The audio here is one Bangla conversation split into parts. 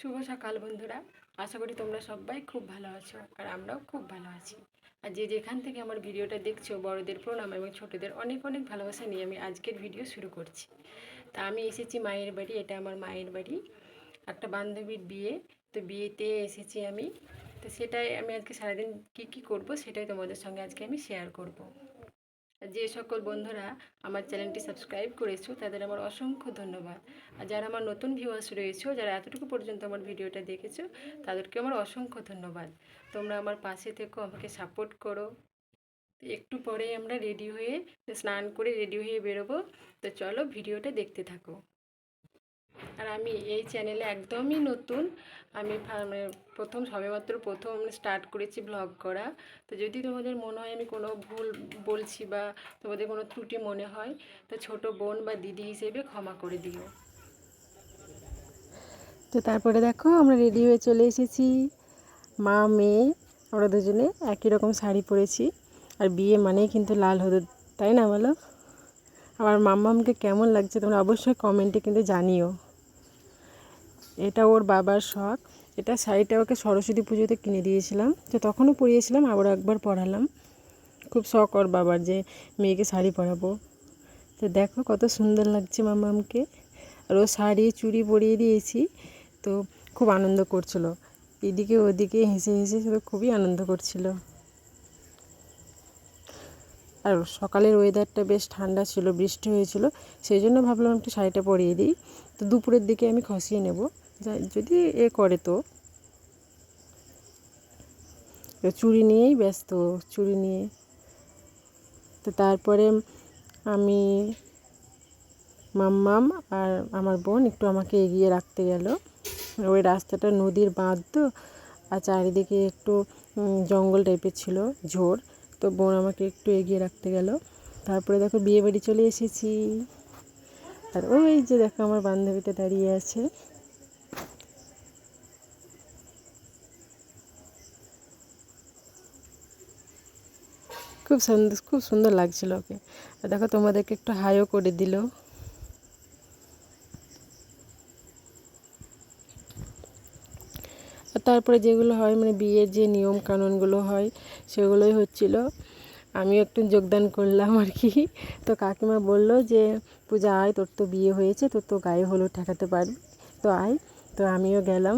শুভ সকাল বন্ধুরা। আশা করি তোমরা সবাই খুব ভালো আছো আর আমরাও খুব ভালো আছি। আর যে যেখান থেকে আমার ভিডিওটা দেখছ, বড়দের প্রণাম এবং ছোটদের অনেক অনেক ভালোবাসা নিয়ে আমি আজকের ভিডিও শুরু করছি। তা আমি এসেছি মায়ের বাড়ি, এটা আমার মায়ের বাড়ি। একটা বান্ধবীর বিয়ে, তো বিয়েতে এসেছি আমি। তো সেটাই আমি আজকে সারাদিন কী কী করব, সেটাই তোমাদের সঙ্গে আজকে আমি শেয়ার করব। যে সকল বন্ধুরা আমার চ্যানেলটি সাবস্ক্রাইব করেছ, তাদের আমার অসংখ্য ধন্যবাদ। আর যারা আমার নতুন ভিউয়ার্স রয়েছে, যারা এতটুকু পর্যন্ত আমার ভিডিওটা দেখেছ, তাদেরকে আমার অসংখ্য ধন্যবাদ। তোমরা আমার পাশে থেকো, আমাকে সাপোর্ট করো। একটু পরে আমরা রেডি হয়ে, স্নান করে রেডি হয়ে বেরোবো। তো চলো ভিডিওটা দেখতে থাকো। আর আমি এই চ্যানেলে একদমই নতুন। আমি প্রথম, সবেমাত্র প্রথম স্টার্ট করেছি ব্লগ করা। তো যদি তোমাদের মনে হয় আমি কোনো ভুল বলছি বা তোমাদের কোনো ত্রুটি মনে হয়, তো ছোট বোন বা দিদি হিসেবে ক্ষমা করে দিও। তো তারপরে দেখো, আমরা রেডি হয়ে চলে এসেছি। মা, মেয়ে, আমরা দুজনে একই রকম শাড়ি পরেছি। আর বিয়ে মানেই কিন্তু লাল হলুদ, তাই না বলো? আমার মাম্মামকে কেমন লাগছে তোমরা অবশ্যই কমেন্টে কিন্তু জানিও। এটা ওর বাবার শখ। এটা শাড়িটা ওকে সরস্বতী পুজোতে কিনে দিয়েছিলাম। তো তখনও পরিয়েছিলাম আবার একবার পরালাম। খুব শখ ওর বাবার যে মেয়েকে শাড়ি পরাবো। তো দেখো কত সুন্দর লাগছে মামামকে। আর ও শাড়ি, চুড়ি পরিয়ে দিয়েছি। তো খুব আনন্দ করছিল। এদিকে ওদিকে হেসে হেসে সে খুবই আনন্দ করছিল। আর সকালের ওয়েদারটা বেশ ঠান্ডা ছিল, বৃষ্টি হয়েছিল। সেই জন্য ভাবলাম একটু শাড়িটা পরিয়ে দিই। তো দুপুরের দিকে আমি খসিয়ে নেব। যদি এ করে তো। চুরি নিয়েই ব্যস্ত, চুরি নিয়ে। তো তারপরে আমি মাম্মাম আর আমার বোন একটু আমাকে এগিয়ে রাখতে গেল। ওই রাস্তাটা নদীর বাঁধ তো, আর চারিদিকে একটু জঙ্গল টাইপের ছিল ঝোড় তো বোন আমাকে একটু এগিয়ে রাখতে গেল। তারপরে দেখো বিয়ে বাড়ি চলে এসেছি। আর ওই যে দেখো আমার বান্ধবীটা দাঁড়িয়ে আছে। খুব সুন্দর খুব সুন্দর লাগছিল ওকে। আর দেখো তোমাদেরকে একটু হাইও করে দিল। আর তারপরে যেগুলো হয় মানে বিয়ের যে নিয়ম কানুনগুলো হয়, সেগুলোই হচ্ছিল। আমিও একটু যোগদান করলাম আর কি। তো কাকিমা বলল যে, পূজা আয়, তোর তো বিয়ে হয়েছে, তোর তো গায়ে হলুদ ঠেকাতে পারবি, তো আয়। তো আমিও গেলাম।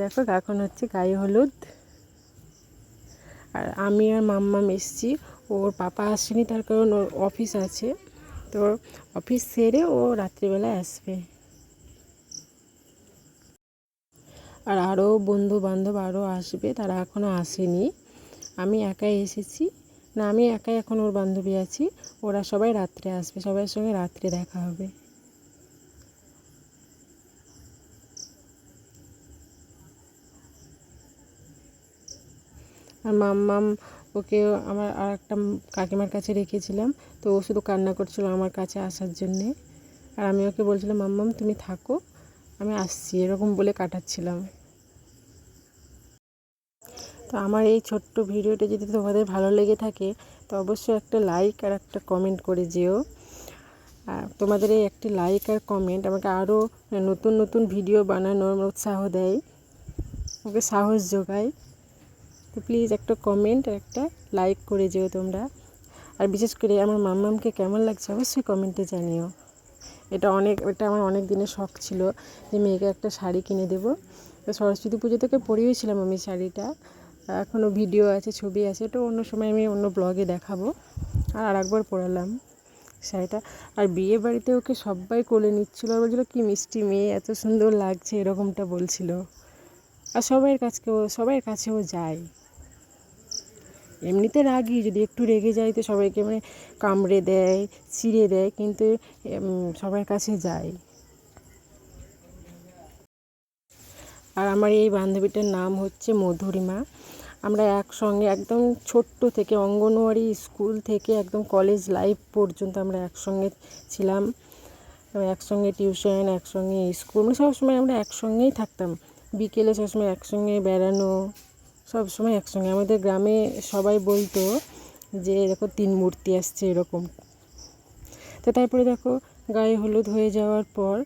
দেখো এখন হচ্ছে গায়ে হলুদ। আর আমি আর মাম্মাম এসছি। ওর পাপা আসেনি, তার কারণ ওর অফিস আছে। তো অফিস সেরে ও রাত্রিবেলায় আসবে। আর আরও বন্ধু বান্ধব আরও আসবে, তারা এখনও আসেনি। আমি একাই এসেছি। না, আমি একাই এখন ওর বান্ধবী আছি। ওরা সবাই রাত্রে আসবে সবার সঙ্গে রাত্রে দেখা হবে। আর মাম্মাম ওকে আমার আর একটা কাকিমার কাছে রেখেছিলাম। তো ও শুধু কান্না করছিল আমার কাছে আসার জন্যে। আর আমি ওকে বলছিলাম, মাম্মাম, তুমি থাকো, আমি আসছি। এরকম বলে কাটাচ্ছিলাম। তো আমার এই ছোট্ট ভিডিওটা যদি তোমাদের ভালো লেগে থাকে, তো অবশ্যই একটা লাইক আর একটা কমেন্ট করে যেও। আর তোমাদের এই একটি লাইক আর কমেন্ট আমাকে আরও নতুন নতুন ভিডিও বানানোর উৎসাহ দেয়। ওকে সাহস যোগায়। তো প্লিজ একটা কমেন্ট আর একটা লাইক করে যেও তোমরা। আর বিশেষ করে আমার মাম্মামকে কেমন লাগছে অবশ্যই কমেন্টে জানিও। এটা অনেক, এটা আমার অনেক দিনের শখ ছিল যে মেয়েকে একটা শাড়ি কিনে দেবো। তো সরস্বতী পুজো থেকে পরিয়েছিলাম আমি শাড়িটা। এখনও ভিডিও আছে, ছবি আছে, তো অন্য সময় আমি অন্য ব্লগে দেখাবো। আর আর একবার পরালাম শাড়িটা। আর বিয়ে বাড়িতে ওকে সবাই কোলে নিচ্ছিল, আর বলছিলো, কি মিষ্টি মেয়ে, এত সুন্দর লাগছে, এরকমটা বলছিল। আর সবাইয়ের কাছে ও সবাইয়ের কাছেও যায়। এমনিতে রাগি, যদি একটু রেগে যায় তো সবাইকে মানে কামড়ে দেয়, ছিঁড়ে দেয়, কিন্তু সবার কাছে যায়। আর আমার এই বান্ধবীটার নাম হচ্ছে মধুরিমা। আমরা একসঙ্গে একদম ছোট্ট থেকে অঙ্গনওয়াড়ি স্কুল থেকে একদম কলেজ লাইফ পর্যন্ত আমরা একসঙ্গে ছিলাম। একসঙ্গে টিউশন, একসঙ্গে স্কুল মানে সবসময় আমরা একসঙ্গেই থাকতাম। বিকেলে সবসময় একসঙ্গে বেড়ানো সব সময় একসঙ্গে। আমাদের গ্রামে সবাই বলতো যে, দেখো, তিন মূর্তি আসছে এরকম। তো তারপরে দেখো, গায়ে হলুদ হয়ে যাওয়ার পর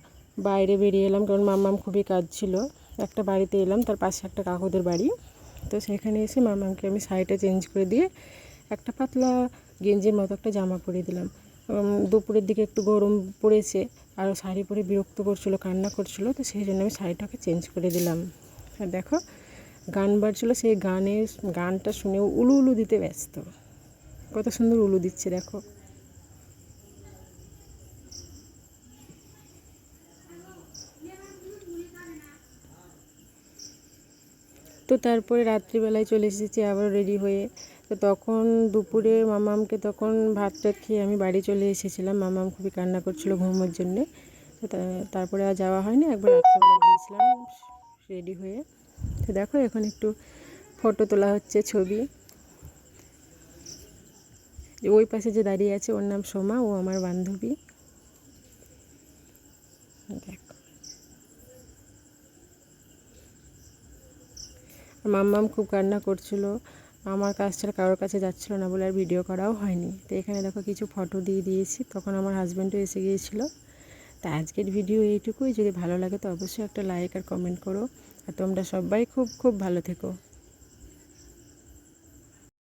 বাইরে বেরিয়ে এলাম, কারণ মাম্মাম খুবই কাজ ছিল একটা বাড়িতে এলাম, তার পাশে একটা কাকুদের বাড়ি। তো সেখানে এসে মামামকে আমি শাড়িটা চেঞ্জ করে দিয়ে একটা পাতলা গেঞ্জির মতো একটা জামা পরিয়ে দিলাম। দুপুরের দিকে একটু গরম পড়েছে, আর শাড়ি পরে বিরক্ত করছিল, কান্না করছিল, তো সেই জন্য আমি শাড়িটাকে চেঞ্জ করে দিলাম। আর দেখো গান বাজছিল, সেই গানের গানটা শুনে উলু উলু দিতে ব্যস্ত। কত সুন্দর উলু দিচ্ছে, দেখো। তো তারপরে রাত্রিবেলায় চলে এসেছি, আবার রেডি হয়ে। তো তখন দুপুরে মামামকে তখন ভাত টাত খেয়ে আমি বাড়ি চলে এসেছিলাম। মামাম খুবই কান্না করছিল ঘুমোর জন্যে। তো তারপরে আর যাওয়া হয়নি। একবার রাত্রিবেলা গিয়েছিলাম রেডি হয়ে। তো দেখো, এখন একটু ফটো তোলা হচ্ছে ছবি। ওই পাশে যে দাঁড়িয়ে আছে, ওর নাম সোমা, ও আমার বান্ধবী। দেখো। মাম্মাম খুব কান্না করছিল। আমার ছাড়া কারোর কাছে যাচ্ছিল না বলে আর ভিডিও করাও হয়নি। তো এখানে দেখো কিছু ফটো দিয়ে দিয়েছি। তখন আমার হাজব্যান্ডও এসে গিয়েছিল। তা আজকের ভিডিও এইটুকুই। যদি ভালো লাগে তো অবশ্যই একটা লাইক আর কমেন্ট করো। আর তোমরা সবাই খুব খুব ভালো থেকো।